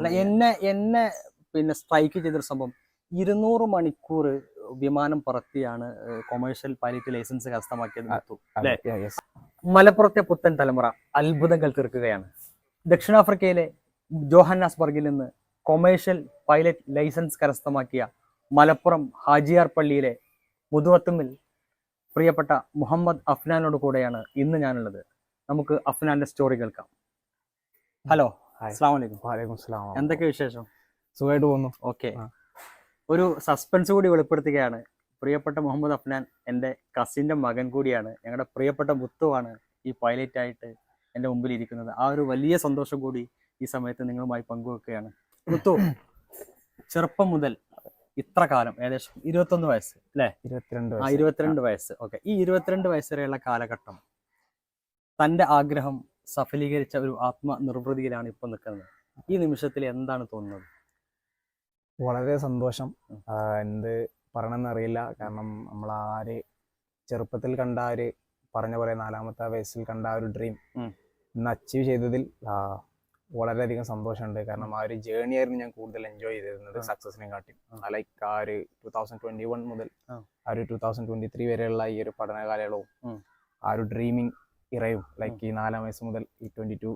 അല്ല എന്നെ എന്നെ പിന്നെ സ്ട്രൈക്ക് ചെയ്തൊരു സംഭവം. ഇരുന്നൂറ് മണിക്കൂർ വിമാനം പറത്തിയാണ് കൊമേഴ്ഷ്യൽ പൈലറ്റ് ലൈസൻസ് കരസ്ഥമാക്കിയത്? മലപ്പുറത്തെ പുത്തൻ തലമുറ അത്ഭുതങ്ങൾ തീർക്കുകയാണ് ദക്ഷിണാഫ്രിക്കയിലെ ജോഹന്നാസ്ബർഗിൽ നിന്ന് കൊമേഴ്ഷ്യൽ പൈലറ്റ് ലൈസൻസ് കരസ്ഥമാക്കിയ മലപ്പുറം ഹാജിയാർ പള്ളിയിലെ മുതുവത്തുമിൽ പ്രിയപ്പെട്ട മുഹമ്മദ് അഫ്നാനോട് കൂടെയാണ് ഇന്ന് ഞാനുള്ളത്. നമുക്ക് അഫ്നാന്റെ സ്റ്റോറി കേൾക്കാം. ഹലോ. അസ്സാം വലൈക്കും വാലേക്കും സ്ലാം എന്തൊക്കെ വിശേഷം? സുഖമായിട്ട് പോകുന്നു. ഓക്കെ. ഒരു സസ്പെൻസ് കൂടി വെളിപ്പെടുത്തുകയാണ്. പ്രിയപ്പെട്ട മുഹമ്മദ് അഫ്നാൻ എന്റെ കസിന്റെ മകൻ കൂടിയാണ്. ഞങ്ങളുടെ പ്രിയപ്പെട്ട മുത്തുവാണ് ഈ പൈലറ്റ് ആയിട്ട് എന്റെ മുമ്പിൽ ഇരിക്കുന്നത്. ആ ഒരു വലിയ സന്തോഷം കൂടി ഈ സമയത്ത് നിങ്ങളുമായി പങ്കുവെക്കുകയാണ്. മുത്തു ചെറുപ്പം മുതൽ ഇത്ര കാലം ഏകദേശം ഇരുപത്തൊന്ന് വയസ്സ് അല്ലേ? ഇരുപത്തിരണ്ട് ആ. ഇരുപത്തിരണ്ട് വയസ്സ്. ഓക്കെ. ഈ ഇരുപത്തിരണ്ട് വയസ്സ് വരെയുള്ള കാലഘട്ടം തന്റെ ആഗ്രഹം സഫലീകരിച്ച ഒരു ആത്മനിർവൃതിയിലാണ് ഇപ്പൊ നിൽക്കുന്നത് ഈ നിമിഷത്തിൽ എന്താണ് തോന്നുന്നത്? വളരെ സന്തോഷം. എന്ത് പറയണമെന്ന് അറിയില്ല. കാരണം നമ്മൾ ആര് ചെറുപ്പത്തിൽ കണ്ട ആര് ഒരു പറഞ്ഞ പോലെ നാലാമത്തെ വയസ്സിൽ കണ്ട ആ ഒരു ഡ്രീം. ഇന്ന് അച്ചീവ് ചെയ്തതിൽ വളരെയധികം സന്തോഷമുണ്ട്. കാരണം ആ ഒരു ജേണി ആയിരുന്നു ഞാൻ കൂടുതൽ എൻജോയ് ചെയ്തിരുന്നത്. സക്സസിനെ കാട്ടി. ലൈക്ക് ആ ഒരു ടൂ തൗസൻഡ് ട്വന്റി വൺ മുതൽ. ആ. ഒരു ടൂ തൗസൻഡ് ട്വന്റി ത്രീ വരെയുള്ള ഈ ഒരു പഠന കാലയളവും ആ ഒരു ഡ്രീമിങ് ഇറയും. ലൈക്ക് ഈ നാലാം വയസ്സ് മുതൽ ഈ ട്വന്റി ടു.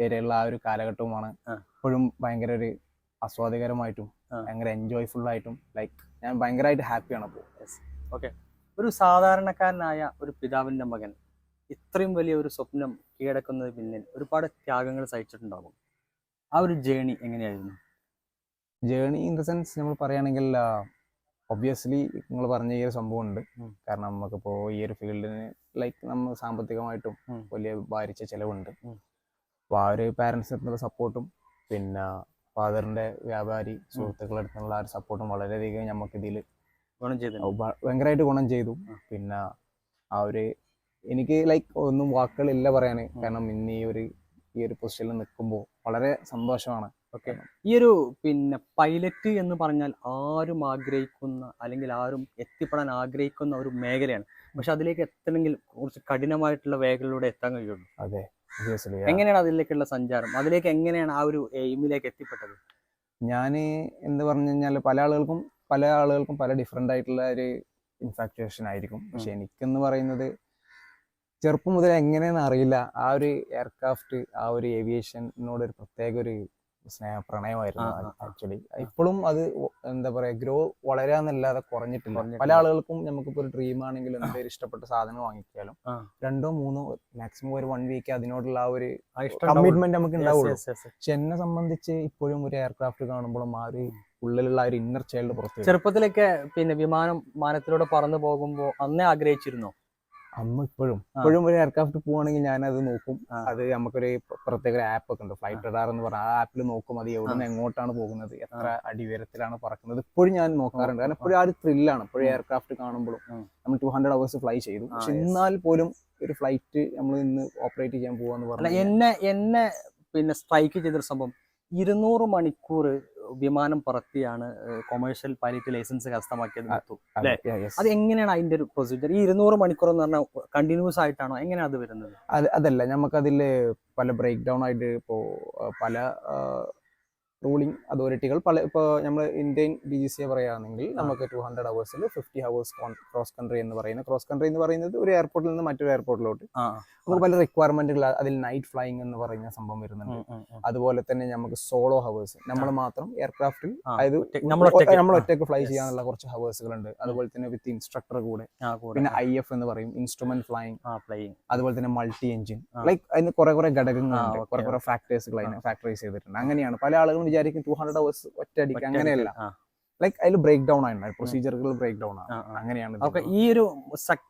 വരെയുള്ള ആ ഒരു കാലഘട്ടവുമാണ്. ഇപ്പോഴും ഭയങ്കര ഒരു ആസ്വാദികരമായിട്ടും. ഭയങ്കര എൻജോയ്ഫുൾ ആയിട്ടും ലൈക്ക് ഞാൻ ഭയങ്കരമായിട്ട് ഹാപ്പിയാണ് അപ്പോൾ ഓക്കെ ഒരു സാധാരണക്കാരനായ ഒരു പിതാവിന്റെ മകൻ ഇത്രയും വലിയ ഒരു സ്വപ്നം കീഴടക്കുന്നതിന് പിന്നിൽ ഒരുപാട് ത്യാഗങ്ങൾ സഹിച്ചിട്ടുണ്ടാകും ആ ഒരു ജേണി എങ്ങനെയായിരുന്നു? ജേണി ഇൻ ദ സെൻസ് നമ്മൾ പറയുകയാണെങ്കിൽ ഒബ്വിയസ്ലി നിങ്ങൾ പറഞ്ഞ ഈ ഒരു സംഭവം ഉണ്ട് കാരണം നമുക്കിപ്പോൾ ഈ ഒരു ഫീൽഡിന് ലൈക്ക് നമ്മൾ സാമ്പത്തികമായിട്ടും വലിയ ഭാരിച്ച ചിലവുണ്ട്. അപ്പൊ അപ്പോൾ ആ ഒരു പാരന്റ്സിനുള്ള സപ്പോർട്ടും പിന്നെ ഫാദറിന്റെ വ്യാപാരി സുഹൃത്തുക്കളുടെ അടുത്തുള്ള ആ ഒരു സപ്പോർട്ടും വളരെയധികം നമുക്കിതിൽ ഗുണം ചെയ്തു ഭയങ്കരമായിട്ട് ഗുണം ചെയ്തു. പിന്നെ ആ ഒരു എനിക്ക് ലൈക്ക് ഒന്നും വാക്കുകളില്ല പറയാൻ കാരണം ഇന്ന് ഈ ഒരു ഈ ഒരു പൊസിഷനിൽ നിൽക്കുമ്പോൾ വളരെ സന്തോഷമാണ്. ഓക്കെ. ഈ ഒരു പിന്നെ പൈലറ്റ് എന്ന് പറഞ്ഞാൽ ആരും ആഗ്രഹിക്കുന്ന അല്ലെങ്കിൽ ആരും എത്തിപ്പെടാൻ ആഗ്രഹിക്കുന്ന ഒരു മേഖലയാണ്. പക്ഷെ അതിലേക്ക് എത്തണമെങ്കിൽ കുറച്ച് കഠിനമായിട്ടുള്ള മേഖലയിലൂടെ എത്താൻ കഴിയുള്ളൂ. അതെ. എങ്ങനെയാണ് അതിലേക്കുള്ള സഞ്ചാരം? അതിലേക്ക് എങ്ങനെയാണ് ആ ഒരു എയിമിലേക്ക് എത്തിപ്പെട്ടത്? ഞാൻ എന്ന് പറഞ്ഞു കഴിഞ്ഞാൽ പല ആളുകൾക്കും പല ആളുകൾക്കും പല ഡിഫറെന്റ് ആയിട്ടുള്ള ഒരു ഇൻഫാക്ച്വേഷൻ ആയിരിക്കും. പക്ഷെ എനിക്കെന്ന് പറയുന്നത് ചെറുപ്പം മുതൽ എങ്ങനെയെന്ന് അറിയില്ല. ആ ഒരു എയർക്രാഫ്റ്റ് ആ ഒരു ഏവിയേഷനോട് ഒരു പ്രത്യേക ഒരു സ്നേഹ പ്രണയമായിരുന്നു. ആക്ച്വലി. ഇപ്പോഴും അത് എന്താ പറയാ ഗ്രോ വളരാന്നല്ലാതെ കുറഞ്ഞിട്ടില്ല. പല ആളുകൾക്കും നമുക്കിപ്പോ ഒരു ഡ്രീം ആണെങ്കിൽ എന്തെങ്കിലും ഇഷ്ടപ്പെട്ട സാധനം വാങ്ങിക്കാലും. രണ്ടോ മൂന്നോ മാക്സിമം ഒരു വൺ വീക്ക് അതിനോടുള്ള ആ ഒരു കമ്മിറ്റ്മെന്റ് നമുക്ക് ഉണ്ടാവുള്ളൂ. പക്ഷെ എന്നെ സംബന്ധിച്ച് ഇപ്പോഴും ഒരു എയർക്രാഫ്റ്റ് കാണുമ്പോഴും ആ ഒരു ഉള്ളിലുള്ള ഒരു ഇന്നർ ചൈൽഡ് പുറത്ത്. ചെറുപ്പത്തിലൊക്കെ പിന്നെ വിമാനം മാനത്തിലൂടെ പറന്നു പോകുമ്പോ അന്നേ ആഗ്രഹിച്ചിരുന്നോ? അന്ന് ഇപ്പോഴും. ഇപ്പോഴും ഒരു എയർക്രാഫ്റ്റ് പോവാണെങ്കിൽ ഞാൻ അത് നോക്കും അത് നമുക്കൊരു പ്രത്യേക ഒരു ആപ്പ് ഒക്കെ ഉണ്ട്. ഫ്ലൈറ്റ് റഡാർ എന്ന് പറഞ്ഞ ആ ആപ്പിൽ നോക്കും അത് എവിടെ നിന്ന് എങ്ങോട്ടാണ് പോകുന്നത് എത്ര അടിഉയരത്തിലാണ് പറക്കുന്നത്. ഇപ്പോഴും ഞാൻ നോക്കാറുണ്ട്. കാരണം ഇപ്പോഴും ആ ഒരു ത്രില്ലാണ് ഇപ്പോഴും. എയർക്രാഫ്റ്റ് കാണുമ്പോഴും നമ്മൾ ടു ഹൺഡ്രഡ് അവേഴ്സ് ഫ്ലൈ ചെയ്തു. പക്ഷെ എന്നാൽ പോലും ഒരു ഫ്ലൈറ്റ് നമ്മൾ ഇന്ന് ഓപ്പറേറ്റ് ചെയ്യാൻ പോവാന്ന് പറഞ്ഞാൽ പറഞ്ഞു എന്നെ എന്നെ പിന്നെ സ്ട്രൈക്ക് ചെയ്തൊരു സംഭവം. ഇരുന്നൂറ് മണിക്കൂർ വിമാനം പറത്തിയാണ് കൊമേഴ്ഷ്യൽ പൈലറ്റ് ലൈസൻസ് കരസ്ഥമാക്കിയത് അല്ലേ? അത് എങ്ങനെയാണ് അതിന്റെ ഒരു പ്രൊസീജിയർ ഈ ഇരുന്നൂറ് മണിക്കൂർ എന്ന് പറഞ്ഞാൽ കണ്ടിന്യൂസ് ആയിട്ടാണോ? എങ്ങനെയാണ് അത് വരുന്നത്? അതല്ല നമുക്കതിൽ പല ബ്രേക്ക് ഡൗൺ ആയിട്ട് ഇപ്പോ പല റൂളിംഗ് അതോറിറ്റികൾ പല ഇപ്പോൾ നമ്മൾ ഇന്ത്യൻ ഡി ജി സിയെ പറയുകയാണെങ്കിൽ നമുക്ക് ടു ഹൺഡ്രഡ് അവേഴ്സിൽ ഫിഫ്റ്റി ഹവേഴ്സ് ക്രോസ് കൺട്രി എന്ന് പറയുന്നത് ക്രോസ് കൺട്രി എന്ന് പറയുന്നത് ഒരു എയർപോർട്ടിൽ നിന്ന് മറ്റൊരു എയർപോർട്ടിലോട്ട് നമുക്ക് പല റിക്വയർമെന്റുകൾ അതിൽ നൈറ്റ് ഫ്ലൈയിങ് എന്ന് പറയുന്ന സംഭവം വരുന്നുണ്ട്. അതുപോലെ തന്നെ നമുക്ക് സോളോ ഹവേഴ്സ് നമ്മൾ മാത്രം എയർക്രാഫ്റ്റിൽ അതായത് നമ്മൾ ഒറ്റയ്ക്ക്. ഫ്ലൈ ചെയ്യാനുള്ള കുറച്ച് ഹവേഴ്സുകൾ ഉണ്ട് അതുപോലെ തന്നെ വിത്ത് ഇൻസ്ട്രക്ടർ കൂടെ. പിന്നെ ഐ എഫ് എന്ന് പറയും ഇൻസ്ട്രുമെന്റ് ഫ്ലൈയിങ് ആ പ്ലേയിങ് അതുപോലെ തന്നെ മൾട്ടി എഞ്ചിൻ. ലൈക്ക് അതിന് കുറെ കുറെ ഘടകങ്ങളുണ്ട്. കുറെ കുറെ ഫാക്ടേഴ്സുകൾ അതിനെ ഫാക്ടറൈസ് ചെയ്തിട്ടുണ്ട്. അങ്ങനെയാണ്. പല ആളുകളും വിചാരിക്കും ടു ഹൺഡ്രഡ് അവേഴ്സ് ഒറ്റയടിക്ക്. അങ്ങനെയല്ല. ലൈക്ക് അതിൽ ബ്രേക്ക് ഡൗൺ ആണ്. പ്രൊസീജിയറുകൾ ബ്രേക്ക് ഡൗൺ ആണ്. അങ്ങനെയാണ് ഈ ഒരു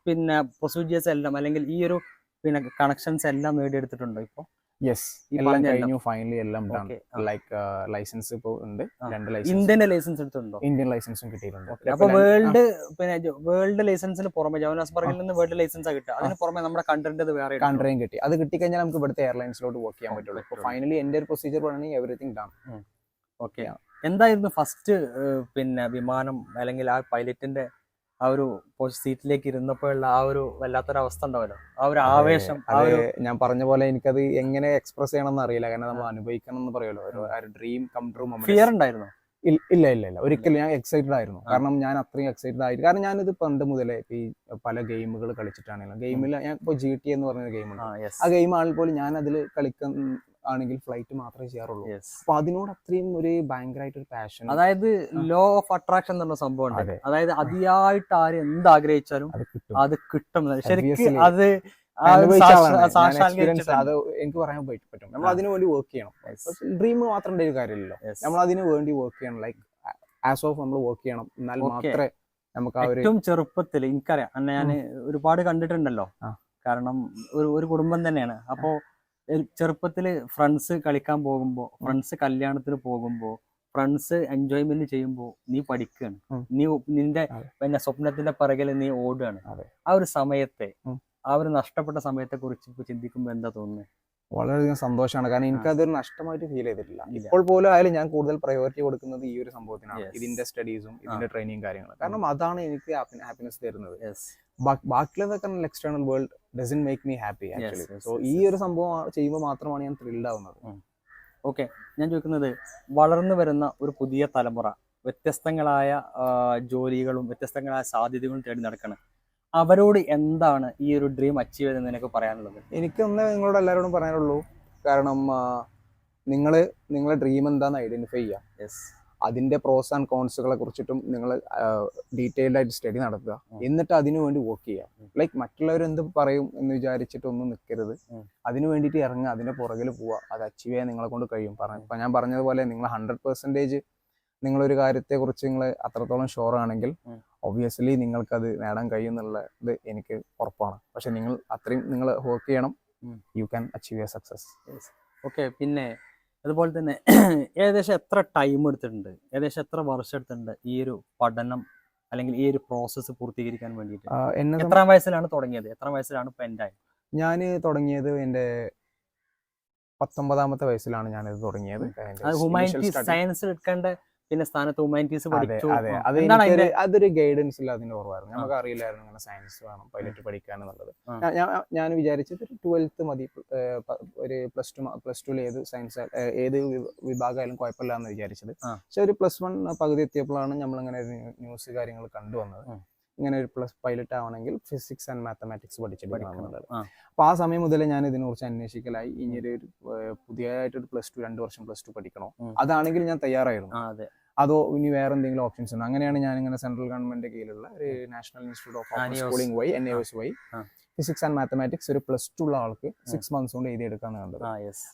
പിന്നെ പ്രൊസീജിയേഴ്സ് എല്ലാം അല്ലെങ്കിൽ ഈ ഒരു പിന്നെ കണക്ഷൻസ് എല്ലാം നേടിയെടുത്തിട്ടുണ്ടോ ഇപ്പൊ? യെസ് എല്ലാം കഴിഞ്ഞു ഫൈനലി എല്ലാം ലൈക്ക് ലൈസൻസ് ഇപ്പോൾ ഉണ്ട്. രണ്ട് ലൈസൻസ് ഇന്ത്യൻ ലൈസൻസ് എടുത്തിട്ടുണ്ടോ? ഇന്ത്യൻ ലൈസൻസും കിട്ടിയിട്ടുണ്ട്. അപ്പൊ വേൾഡ് പിന്നെ വേൾഡ് ലൈസൻസിന് പുറമെ ജോനാസ്ബർഗിൽ നിന്ന് വേൾഡ് ലൈസൻസ് കിട്ടുക. അതിന് പുറമെ നമ്മുടെ കൺട്രിന്റെ വേറെ കണ്ടറിയും കൺട്രിയും കിട്ടി. അത് കിട്ടിക്കഴിഞ്ഞാൽ നമുക്ക് ഇവിടുത്തെ എയർലൈൻസിലോട്ട് വർക്ക് ചെയ്യാൻ പറ്റുള്ളൂ. ഇപ്പോൾ ഫൈനലി എന്റെ ഒരു പ്രൊസീജിയർ പറയുകയാണെങ്കിൽ എവറിഥിങ് ഡൺ ഓക്കെ. എന്തായിരുന്നു ഫസ്റ്റ് പിന്നെ വിമാനം അല്ലെങ്കിൽ ആ പൈലറ്റിന്റെ ആ ഒരു സീറ്റിലേക്ക് ഇരുന്നപ്പോഴുള്ള ആ ഒരു വല്ലാത്തൊരു അവസ്ഥ ഉണ്ടാവല്ലോ? ആ ഒരു ആവേശം അത് ഞാൻ പറഞ്ഞ പോലെ എനിക്കത് എങ്ങനെ എക്സ്പ്രസ് ചെയ്യണം എന്ന് അറിയില്ല. കാരണം നമ്മൾ അനുഭവിക്കണം എന്ന് പറയുമല്ലോ. ഒരു ഡ്രീം കം ട്രൂ ഫിയർ ഉണ്ടായിരുന്നു? ഇല്ല ഇല്ല ഇല്ല. ഒരിക്കലും ഞാൻ എക്സൈറ്റഡ് ആയിരുന്നു. കാരണം ഞാൻ അത്രയും എക്സൈറ്റഡ് ആയിരുന്നു കാരണം ഞാനിത് പണ്ട് മുതലേ ഈ പല ഗെയിമുകൾ കളിച്ചിട്ടാണെങ്കിലും. ഗെയിമിൽ ഞാൻ ഇപ്പോൾ ജി ടി എന്ന് പറഞ്ഞ ഗെയിമുണ്ട് ആ ആ ഗെയിം ആണെങ്കിൽ പോലും ഞാൻ അതിൽ കളിക്കുന്ന ആണെങ്കിൽ ഫ്ലൈറ്റ് മാത്രമേ ചെയ്യാറുള്ളൂ. അപ്പൊ അതിനോട് അത്രയും ഒരു ഭയങ്കരമായിട്ട് ഒരു പാഷൻ അതായത് ലോ ഓഫ് അട്രാക്ഷൻ എന്നുള്ള സംഭവം ഉണ്ട്. അതായത് അതിയായിട്ട് ആര് എന്ത് ആഗ്രഹിച്ചാലും അത് കിട്ടും. ശരിക്കും അത്. അത് എനിക്ക് പറയാൻ പറ്റും. നമ്മൾ. അതിനു വേണ്ടി വർക്ക് ചെയ്യണം. ഡ്രീം മാത്രം ഒരു കാര്യമില്ലല്ലോ. നമ്മൾ അതിന് വേണ്ടി വർക്ക് ചെയ്യണം. ലൈക്ക് ആസ് ഓഫ് നമ്മൾ വർക്ക് ചെയ്യണം. എന്നാൽ മാത്രമേ നമുക്ക് ഏറ്റവും ചെറുപ്പത്തിൽ എനിക്കറിയാം. അന്നെ ഞാൻ ഒരുപാട് കണ്ടിട്ടുണ്ടല്ലോ. കാരണം ഒരു ഒരു കുടുംബം തന്നെയാണ്. അപ്പോ ചെറുപ്പത്തിൽ ഫ്രണ്ട്സ് കളിക്കാൻ പോകുമ്പോ ഫ്രണ്ട്സ് കല്യാണത്തിന് പോകുമ്പോ ഫ്രണ്ട്സ് എൻജോയ്മെന്റ് ചെയ്യുമ്പോൾ നീ പഠിക്കുകയാണ് നീ നിന്റെ. പിന്നെ സ്വപ്നത്തിന്റെ പിറകിൽ നീ ഓടുകയാണ്. ആ ഒരു സമയത്തെ ആ ഒരു നഷ്ടപ്പെട്ട സമയത്തെ കുറിച്ച് ഇപ്പൊ ചിന്തിക്കുമ്പോ എന്താ തോന്നുന്നത് വളരെയധികം സന്തോഷമാണ് കാരണം എനിക്ക് അതൊരു നഷ്ടമായിട്ട് ഫീൽ ചെയ്തിട്ടില്ല. ഇപ്പോൾ പോലും ആയാലും ഞാൻ കൂടുതൽ പ്രയോറിറ്റി കൊടുക്കുന്നത് ഈ ഒരു സംഭവത്തിനാണ്. ഇതിന്റെ സ്റ്റഡീസും ഇതിന്റെ ട്രെയിനിങ് കാര്യങ്ങളും. കാരണം അതാണ് എനിക്ക് ഹാപ്പിനെസ് തരുന്നത്. ബാക്കിയുള്ളതൊക്കെ external world doesn't make me happy actually so ഈ ഒരു സംഭവം ചെയ്യുമ്പോൾ മാത്രമാണ് ഞാൻ ത്രില്ഡ് ആവുന്നത്. ഓക്കെ ഞാൻ ചോദിക്കുന്നത് വളർന്നു വരുന്ന ഒരു പുതിയ തലമുറ വ്യത്യസ്തങ്ങളായ ജോലികളും വ്യത്യസ്തങ്ങളായ സാധ്യതകളും തേടി നടക്കണം. അവരോട് എന്താണ് ഈ ഒരു ഡ്രീം അച്ചീവ് ചെയ്തെന്ന് എനിക്ക് പറയാനുള്ളത്? എനിക്കൊന്ന് നിങ്ങളോട് എല്ലാവരോടും പറയാനുള്ളൂ. കാരണം നിങ്ങൾ നിങ്ങളെ ഡ്രീം എന്താണെന്ന് ഐഡന്റിഫൈ ചെയ്യുക. യെസ് അതിന്റെ പ്രോസ് ആൻഡ് കോൺസുകളെ കുറിച്ചിട്ടും നിങ്ങൾ ഡീറ്റെയിൽഡ് ആയിട്ട് സ്റ്റഡി നടത്തുക. എന്നിട്ട് അതിനു വേണ്ടി വർക്ക് ചെയ്യുക. ലൈക്ക് മറ്റുള്ളവർ എന്ത് പറയും എന്ന് വിചാരിച്ചിട്ടൊന്നും നിൽക്കരുത് അതിനു വേണ്ടിയിട്ട് ഇറങ്ങുക അതിന്റെ പുറകിൽ പോവുക. അത് അച്ചീവ് ചെയ്യാൻ നിങ്ങളെ കൊണ്ട് കഴിയും. പറഞ്ഞു ഇപ്പൊ ഞാൻ പറഞ്ഞതുപോലെ നിങ്ങൾ ഹൺഡ്രഡ് പെർസെന്റേജ് നിങ്ങളൊരു കാര്യത്തെ കുറിച്ച് നിങ്ങൾ അത്രത്തോളം ഷുവർ ആണെങ്കിൽ ഒബിയസ്ലി ഒബ്വിയസ്ലി നിങ്ങൾക്കത് നേടാൻ കഴിയും എന്നുള്ളത് എനിക്ക് ഉറപ്പാണ്. പക്ഷെ നിങ്ങൾ അത്രയും നിങ്ങൾ വർക്ക് ചെയ്യണം. You can achieve a success okay പിന്നെ അതുപോലെ തന്നെ ഏകദേശം എത്ര ടൈം എടുത്തിട്ടുണ്ട്? ഏകദേശം എത്ര വർഷം എടുത്തിട്ടുണ്ട് ഈ ഒരു പഠനം അല്ലെങ്കിൽ ഈ ഒരു പ്രോസസ്സ് പൂർത്തീകരിക്കാൻ വേണ്ടിയിട്ട്? എന്നെ എത്രാം വയസ്സിലാണ് തുടങ്ങിയത്? എത്ര വയസ്സിലാണ് ഇപ്പൊ എന്റെ ഞാൻ തുടങ്ങിയത് എന്റെ പത്തൊമ്പതാമത്തെ വയസ്സിലാണ് ഞാനിത് തുടങ്ങിയത്. ഹ്യൂമാനിറ്റി ഹ്യൂമാനിറ്റീസ് സയൻസ് എടുക്കേണ്ട പിന്നെ സ്ഥാനത്ത് ഹ്യൂമാനിറ്റീസ് പഠിച്ചു. അത്. അതൊരു ഗൈഡൻസ് ഇല്ല അതിന്റെ കുറവായിരുന്നു നമുക്ക് അറിയില്ലായിരുന്നു അങ്ങനെ സയൻസ് വേണം പൈലറ്റ് പഠിക്കാൻ എന്നുള്ളത്. ഞാൻ- വിചാരിച്ചത് ഒരു ട്വൽത്ത് മതി. ഒരു പ്ലസ് ടു പ്ലസ് ടു ഏത് സയൻസ് ഏത് വിഭാഗമായാലും കുഴപ്പമില്ല എന്ന് വിചാരിച്ചത്. പക്ഷെ ഒരു പ്ലസ് വൺ പകുതി എത്തിയപ്പോഴാണ് നമ്മളിങ്ങനെ ഒരു ന്യൂസ് കാര്യങ്ങൾ കണ്ടുവന്നത്. ഇങ്ങനെ ഒരു പ്ലസ് പൈലറ്റ് ആവണമെങ്കിൽ ഫിസിക്സ് ആൻഡ് മാത്തമാറ്റിക്സ് പഠിച്ചെടുക്കണം പഠിക്കണം. എന്നുള്ളത്. ആ, അപ്പോൾ ആ സമയം മുതലേ ഞാൻ ഇതിനെക്കുറിച്ച് അന്വേഷിക്കലായി. ഇനി ഒരു പുതിയതായിട്ടൊരു പ്ലസ് ടു രണ്ട് വർഷം പ്ലസ് ടു പഠിക്കണോ. അതാണെങ്കിൽ ഞാൻ തയ്യാറായിരുന്നു. അതെ ഇനി വേറെ എന്തെങ്കിലും ഓപ്ഷൻസ് ഉണ്ടോ? അങ്ങനെയാണ് ഞാൻ ഇങ്ങനെ സെൻട്രൽ ഗവൺമെന്റ് കീഴിലുള്ള ഒരു national institute of schooling Y N A S വഴി ഫിസിക്സ് ആൻഡ് മാത്തമാറ്റിക്സ് ഒരു പ്ലസ് ടു ഉള്ള ആൾക്ക് സിക്സ് മന്ത്സ് കൊണ്ട് എഴുതി എടുക്കാന്ന് കണ്ടത്.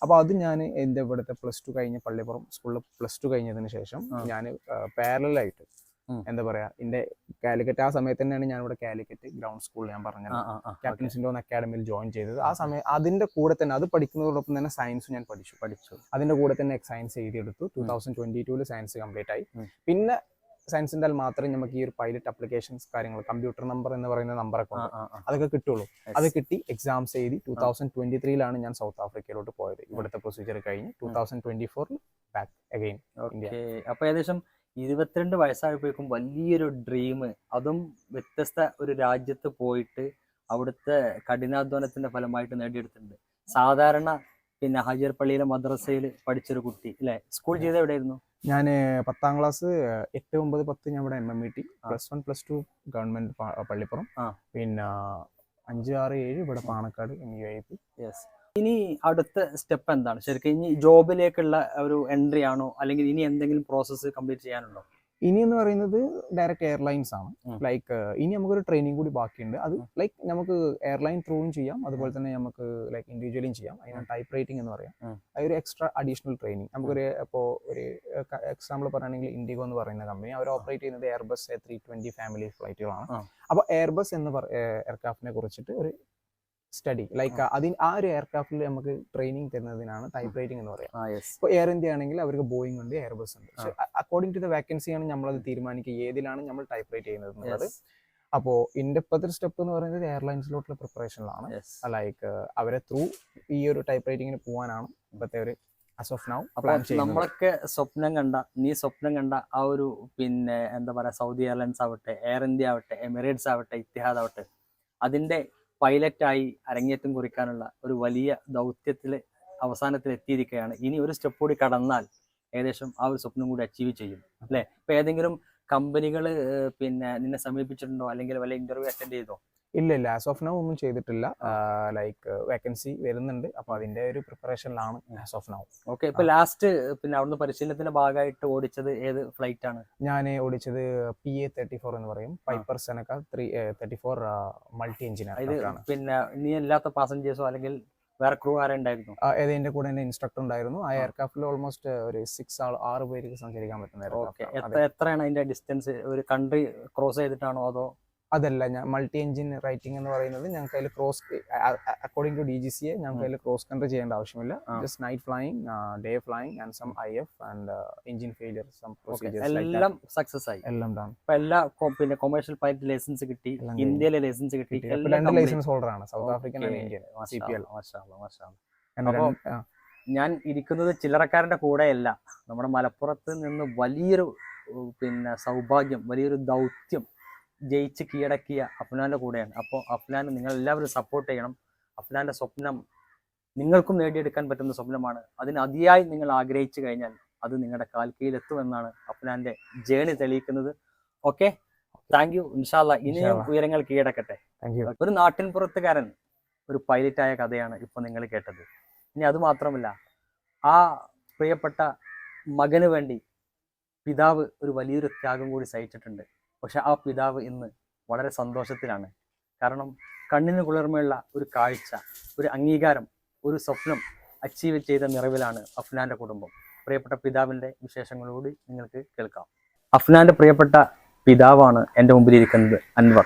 അപ്പൊ അത് ഞാൻ എന്റെ ഇവിടുത്തെ പ്ലസ് ടു കഴിഞ്ഞ പള്ളിപ്പുറം സ്കൂളിൽ പ്ലസ് ടു കഴിഞ്ഞതിന് ശേഷം ഞാൻ പാരലായിട്ട്. എന്താ പറയാ എന്റെ കാലിക്കറ്റ് ആ സമയത്ത് തന്നെയാണ് ഞാൻ ഇവിടെ കാലിക്കറ്റ് ഗ്രൗണ്ട് സ്കൂളിൽ ഞാൻ പറഞ്ഞത്. ക്യാപ്റ്റൻസിന്റെ ക്യാപ്റ്റൻ സിൻഡോൺ അക്കാഡമിയിൽ ജോയിൻ ചെയ്തത്. ആ സമയം അതിന്റെ കൂടെ തന്നെ അത് പഠിക്കുന്നതോടൊപ്പം തന്നെ സയൻസ് ഞാൻ പഠിച്ചു. പഠിച്ചു. അതിന്റെ കൂടെ തന്നെ സയൻസ് എഴുതിയെടുത്തു. ടൂ തൗസൻഡ് ട്വന്റി ടൂൽ സയൻസ് കംപ്ലീറ്റ് ആയി. പിന്നെ സയൻസിന്റെ മാത്രമേ നമുക്ക് ഈ ഒരു പൈലറ്റ് അപ്ലിക്കേഷൻസ് കാര്യങ്ങൾ കമ്പ്യൂട്ടർ നമ്പർ എന്ന് പറയുന്ന നമ്പറൊക്കെ ഉണ്ട്. അതൊക്കെ കിട്ടുള്ളൂ. അത് കിട്ടി എക്സാംസ് എഴുതി ടൂ തൗസൻഡ് ട്വന്റി ത്രീയിലാണ് ഞാൻ സൗത്ത് ആഫ്രിക്കയിലോട്ട് പോയത്. ഇവിടുത്തെ പ്രൊസീജിയർ കഴിഞ്ഞ് ടൂ തൗസൻഡ് ട്വന്റി ഫോറിൽ ബാക്ക് അഗൈൻ അപ്പൊ ഏകദേശം ഇരുപത്തിരണ്ട് വയസ്സായപ്പോഴേക്കും വലിയൊരു ഡ്രീം അതും വ്യത്യസ്ത ഒരു രാജ്യത്ത് പോയിട്ട് അവിടുത്തെ കഠിനാധ്വാനത്തിന്റെ ഫലമായിട്ട് നേടിയെടുത്തിട്ടുണ്ട്. സാധാരണ പിന്നെ ഹാജർ പള്ളിയിലെ മദ്രസയിൽ പഠിച്ചൊരു കുട്ടി അല്ലെ? സ്കൂൾ ചെയ്ത എവിടെയായിരുന്നു? ഞാൻ പത്താം ക്ലാസ് എട്ട് ഒമ്പത് പത്ത് ഞാൻ ഇവിടെ M M E T plus one plus two government Pallippuram. പിന്നെ അഞ്ച് ആറ് ഏഴ് ഇവിടെ Panakkad M U I P yes ഇനി അടുത്ത സ്റ്റെപ്പ് എന്താണ്? ശരിക്കും ഇനി ജോബിലേക്കുള്ള ഒരു എൻട്രി ആണോ? അല്ലെങ്കിൽ ഇനി എന്തെങ്കിലും പ്രോസസ്സ് കംപ്ലീറ്റ് ചെയ്യാനുണ്ടോ? ഇനി എന്ന് പറയുന്നത് ഡയറക്റ്റ് എയർലൈൻസ് ആണ്. ലൈക്ക് ഇനി നമുക്കൊരു ട്രെയിനിങ് കൂടി ബാക്കിയുണ്ട്. അത് ലൈക്ക് നമുക്ക് എയർലൈൻ ത്രൂവും ചെയ്യാം. അതുപോലെ തന്നെ നമുക്ക് ലൈക്ക് ഇൻഡിവിജ്വലിയും ചെയ്യാം. അതിന് ടൈപ്പ് റൈറ്റിംഗ് എന്ന് പറയാം. അതൊരു എക്സ്ട്രാ അഡീഷണൽ ട്രെയിനിങ് നമുക്കൊരു ഇപ്പോൾ ഒരു എക്സാമ്പിൾ പറയുകയാണെങ്കിൽ ഇൻഡിഗോ എന്ന് പറയുന്ന കമ്പനി അവർ ഓപ്പറേറ്റ് ചെയ്യുന്നത് എയർബസ് ത്രീ ട്വന്റി ഫാമിലി ഫ്ലൈറ്റുകളാണ്. അപ്പോൾ എയർബസ് എന്ന് പറ എയർക്രാഫ്റ്റിനെ കുറിച്ചിട്ട് ഒരു സ്റ്റഡി ലൈക്ക് അതിന് ആ ഒരു എയർക്രാഫ്റ്റിൽ നമുക്ക് ട്രെയിനിങ് തരുന്നതിനാണ് ടൈപ്പ് റൈറ്റിംഗ് എന്ന് പറയാം. ഇപ്പോൾ എയർ ഇന്ത്യ ആണെങ്കിൽ അവർക്ക് ബോയിങ് ഉണ്ട് എയർബസ് ഉണ്ട്. അക്കോർഡിംഗ് ടു ദ വേക്കൻസി ആണ് നമ്മൾ അത് തീരുമാനിക്കുക. ഏതിലാണ് നമ്മൾ ടൈപ്പ് റൈറ്റ് ചെയ്യുന്നത് എന്നുള്ളത്. അപ്പോൾ ഇതിന്റെ ഇപ്പോഴത്തെ സ്റ്റെപ്പ് എന്ന് പറയുന്നത് എയർലൈൻസിലോട്ടുള്ള പ്രിപ്പറേഷനിലാണ് ലൈക്ക് അവരെ ത്രൂ ഈ ഒരു ടൈപ്പ് റൈറ്റിങ്ങിന് പോകാനാണ് ഇപ്പോഴത്തെ ഒരു ആസ് ഓഫ് നൗ നമ്മളൊക്കെ സ്വപ്നം കണ്ട നീ സ്വപ്നം കണ്ട ആ ഒരു പിന്നെ എന്താ പറയാ സൗദി എയർലൈൻസ് ആവട്ടെ എയർ ഇന്ത്യ ആവട്ടെ എമിറേറ്റ്സ് ആവട്ടെ ഇത്തിഹാദ് ആവട്ടെ അതിന്റെ പൈലറ്റായി അരങ്ങേറ്റം കുറിക്കാനുള്ള ഒരു വലിയ ദൗത്യത്തിൽ അവസാനത്തിൽ എത്തിയിരിക്കുകയാണ്. ഇനി ഒരു സ്റ്റെപ്പ് കൂടി കടന്നാൽ ഏകദേശം ആ ഒരു സ്വപ്നം കൂടി അച്ചീവ് ചെയ്യും. അല്ലെ? ഇപ്പൊ ഏതെങ്കിലും കമ്പനികൾ പിന്നെ നിന്നെ സമീപിച്ചിട്ടുണ്ടോ? അല്ലെങ്കിൽ വല്ല ഇന്റർവ്യൂ അറ്റൻഡ് ചെയ്തോ? ഇല്ല ഇല്ല. ആസ് ഓഫ് നൗ ഒന്നും ചെയ്തിട്ടില്ല. ലൈക്ക് വേക്കൻസി വരുന്നുണ്ട്. അപ്പൊ അതിന്റെ ഒരു പ്രിപ്പറേഷനിലാണ് ആസ് ഓഫ് നൗ ഓക്കെ ഇപ്പൊ ലാസ്റ്റ് പിന്നെ അവിടുന്ന് പരിശീലനത്തിന്റെ ഭാഗമായിട്ട് ഓടിച്ചത് ഏത് ഫ്ലൈറ്റ് ആണ്? ഞാൻ ഓടിച്ചത് പി എ തേർട്ടി ഫോർ എന്ന് പറയും. Piper Seneca three thirty four multi engine പിന്നെ നീ അല്ലാത്ത പാസഞ്ചേഴ്സോ അല്ലെങ്കിൽ വേറെ ക്രൂ ആരുണ്ടായിരുന്നു ഏതിന്റെ കൂടെ എന്റെ ഇൻസ്ട്രക്ടർ ഉണ്ടായിരുന്നു. ആ എയർക്രാഫ്റ്റിൽ ഓൾമോസ്റ്റ് ഒരു സിക്സ് ആൾ ആറ് പേർക്ക് സഞ്ചരിക്കാൻ പറ്റുന്ന എത്രയാണ് അതിന്റെ ഡിസ്റ്റൻസ് ഒരു കൺട്രി ക്രോസ് ചെയ്തിട്ടാണോ അതോ അതല്ല ഞാൻ മൾട്ടി എഞ്ചിൻ റൈറ്റിംഗ് എന്ന് പറയുന്നത് ഞങ്ങൾക്ക് അതിൽ cross according to D G C A ഞങ്ങൾക്ക് അതിൽ ക്രോസ് കൺട്രി ചെയ്യേണ്ട ആവശ്യമില്ല. Just night flying day flying and some I F and engine failure some എല്ലാം സക്സസ് ആയി. എല്ലാം ഡാൻ ഇപ്പൊ എല്ലാ പിന്നെ കൊമേഴ്ഷ്യൽ പൈലറ്റ് ലൈസൻസ് കിട്ടി ഇന്ത്യയിലെ ലൈസൻസ് കിട്ടി രണ്ട് ലൈസൻസ് ഹോൾഡർ ആണ് സൗത്ത് ആഫ്രിക്കൻ ആൻഡ് ഇന്ത്യൻ അല്ലാ. എന്റെ അപ്പൊ ഞാൻ ഇരിക്കുന്നത് ചില്ലറക്കാരന്റെ കൂടെയല്ല. നമ്മുടെ മലപ്പുറത്ത് നിന്ന് വലിയൊരു പിന്നെ സൗഭാഗ്യം വലിയൊരു ദൗത്യം ജയിച്ച് കീഴടക്കിയ അഫ്നാന്റെ കൂടെയാണ്. അപ്പോൾ അഫ്നാൻ നിങ്ങൾ എല്ലാവരും സപ്പോർട്ട് ചെയ്യണം. അഫ്നാന്റെ സ്വപ്നം നിങ്ങൾക്കും നേടിയെടുക്കാൻ പറ്റുന്ന സ്വപ്നമാണ്. അതിന് അതിയായി നിങ്ങൾ ആഗ്രഹിച്ചു കഴിഞ്ഞാൽ അത് നിങ്ങളുടെ കാൽക്കീഴിലെത്തുമെന്നാണ് അഫ്നാന്റെ ജേണി തെളിയിക്കുന്നത്. ഓക്കെ താങ്ക് യു ഇൻഷാല്ല ഇനിയും. ഉയരങ്ങൾ കീഴടക്കട്ടെ. ഒരു നാട്ടിൻ പുറത്തുകാരൻ ഒരു പൈലറ്റായ കഥയാണ് ഇപ്പൊ നിങ്ങൾ കേട്ടത്. ഇനി അത് മാത്രമല്ല ആ പ്രിയപ്പെട്ട മകന് വേണ്ടി പിതാവ് ഒരു വലിയൊരു ത്യാഗം കൂടി സഹിച്ചിട്ടുണ്ട്. പക്ഷെ ആ പിതാവ് ഇന്ന് വളരെ സന്തോഷത്തിലാണ്. കാരണം കണ്ണിന് കുളിർമയുള്ള ഒരു കാഴ്ച ഒരു അംഗീകാരം ഒരു സ്വപ്നം അച്ചീവ് ചെയ്ത നിറവിലാണ് അഫ്നാന്റെ കുടുംബം. പ്രിയപ്പെട്ട പിതാവിന്റെ വിശേഷങ്ങളോട് നിങ്ങൾക്ക് കേൾക്കാം. അഫ്നാന്റെ പ്രിയപ്പെട്ട പിതാവാണ് എന്റെ മുമ്പിൽ ഇരിക്കുന്നത് അൻവർ.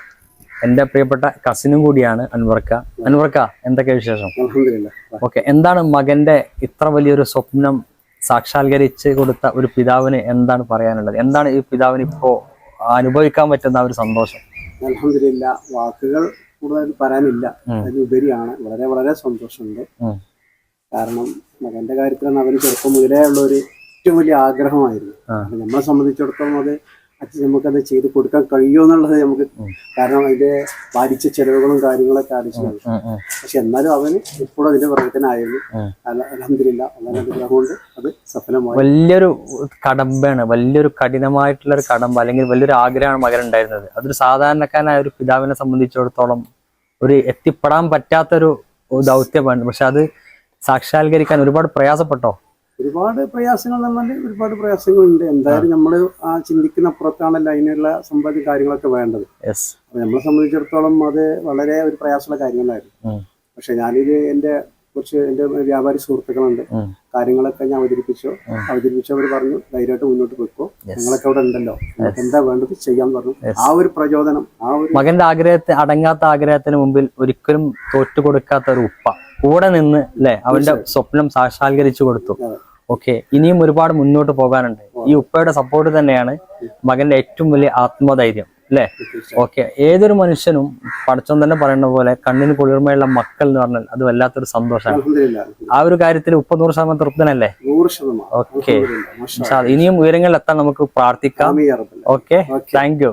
എന്റെ പ്രിയപ്പെട്ട കസിനും കൂടിയാണ് അൻവർക്ക. അൻവർക്ക എന്തൊക്കെ വിശേഷം? ഓക്കെ എന്താണ് മകന്റെ ഇത്ര വലിയൊരു സ്വപ്നം സാക്ഷാത്കരിച്ച് കൊടുത്ത ഒരു പിതാവിന് എന്താണ് പറയാനുള്ളത്? എന്താണ് ഈ പിതാവിന് ഇപ്പോ അനുഭവിക്കാൻ പറ്റുന്ന ഒരു സന്തോഷം. അലഹമില്ല വാക്കുകൾ കൂടുതൽ പറയാനില്ല. അതിനുപരിയാണ് വളരെ വളരെ സന്തോഷമുണ്ട്. കാരണം മകന്റെ കാര്യത്തിലാണ് അവന് ചെറുപ്പം മുതലേ ഉള്ള ഒരു ഏറ്റവും വലിയ ആഗ്രഹമായിരുന്നു. നമ്മളെ സംബന്ധിച്ചിടത്തോളം അത് നമുക്കത് ചെയ്ത് കൊടുക്കാൻ കഴിയുമോ എന്നുള്ളത് നമുക്ക് കാരണം അതിന്റെ പാലിച്ച ചെലവുകളും കാര്യങ്ങളൊക്കെ ആലോചിച്ചു പക്ഷെ എന്നാലും അവന് ഇപ്പോഴും അതിന്റെ പ്രവർത്തനായിരുന്നു. അലഹമില്ല അതുകൊണ്ട് കൊണ്ട് അത് സഫലമായി. വലിയൊരു കടമ്പയാണ് വലിയൊരു കഠിനമായിട്ടുള്ള ഒരു കടമ്പ അല്ലെങ്കിൽ വലിയൊരു ആഗ്രഹമാണ് മകൻ ഉണ്ടായിരുന്നത് അതൊരു സാധാരണക്കാരനായ ഒരു പിതാവിനെ സംബന്ധിച്ചിടത്തോളം ഒരു എത്തിപ്പെടാൻ പറ്റാത്തൊരു ദൗത്യമാണ്. പക്ഷെ അത് സാക്ഷാത്കരിക്കാൻ ഒരുപാട് പ്രയാസപ്പെട്ടോ? ഒരുപാട് പ്രയാസങ്ങൾ എന്ന് പറഞ്ഞാൽ ഒരുപാട് പ്രയാസങ്ങളുണ്ട്. എന്തായാലും നമ്മൾ ആ ചിന്തിക്കുന്ന അപ്പുറത്താണല്ലോ അതിനുള്ള സമ്പാദ്യ കാര്യങ്ങളൊക്കെ വേണ്ടത്. നമ്മളെ സംബന്ധിച്ചിടത്തോളം അത് വളരെ ഒരു പ്രയാസമുള്ള കാര്യങ്ങളായിരുന്നു. പക്ഷെ ഞാനിത് എന്റെ കുറച്ച് എന്റെ വ്യാപാരി സുഹൃത്തുക്കളുണ്ട്. കാര്യങ്ങളൊക്കെ ഞാൻ അവതരിപ്പിച്ചു. അവതരിപ്പിച്ചവർ പറഞ്ഞു ധൈര്യമായിട്ട് മുന്നോട്ട് പോയിക്കോ. നിങ്ങളൊക്കെ അവിടെ ഉണ്ടല്ലോ. എന്താ വേണ്ടത് ചെയ്യാൻ പറഞ്ഞു. ആ ഒരു പ്രചോദനം ആ ഒരു മകന്റെ ആഗ്രഹത്തെ അടങ്ങാത്ത ആഗ്രഹത്തിന് മുമ്പിൽ ഒരിക്കലും തോറ്റു കൊടുക്കാത്ത ഒരു ഉപ്പ. കൂടെ നിന്ന് അല്ലെ അവന്റെ സ്വപ്നം സാക്ഷാത്കരിച്ചു കൊടുത്തു. ഓക്കെ. ഇനിയും ഒരുപാട് മുന്നോട്ട് പോകാനുണ്ട്. ഈ ഉപ്പയുടെ സപ്പോർട്ട് തന്നെയാണ് മകന്റെ ഏറ്റവും വലിയ ആത്മധൈര്യം അല്ലെ? ഓക്കെ. ഏതൊരു മനുഷ്യനും പടച്ചോൻ തന്നെ പറയുന്ന പോലെ കണ്ണിന് കുളിർമയുള്ള മക്കൾ എന്ന് പറഞ്ഞാൽ അത് വല്ലാത്തൊരു സന്തോഷമാണ്. ആ ഒരു കാര്യത്തിൽ ഉപ്പ നൂറ് ശതമാനം തൃപ്തനല്ലേ? ഓക്കെ. ഇനിയും ഉയരങ്ങളിൽ എത്താൻ നമുക്ക് പ്രാർത്ഥിക്കാം. ഓക്കെ. Thank you.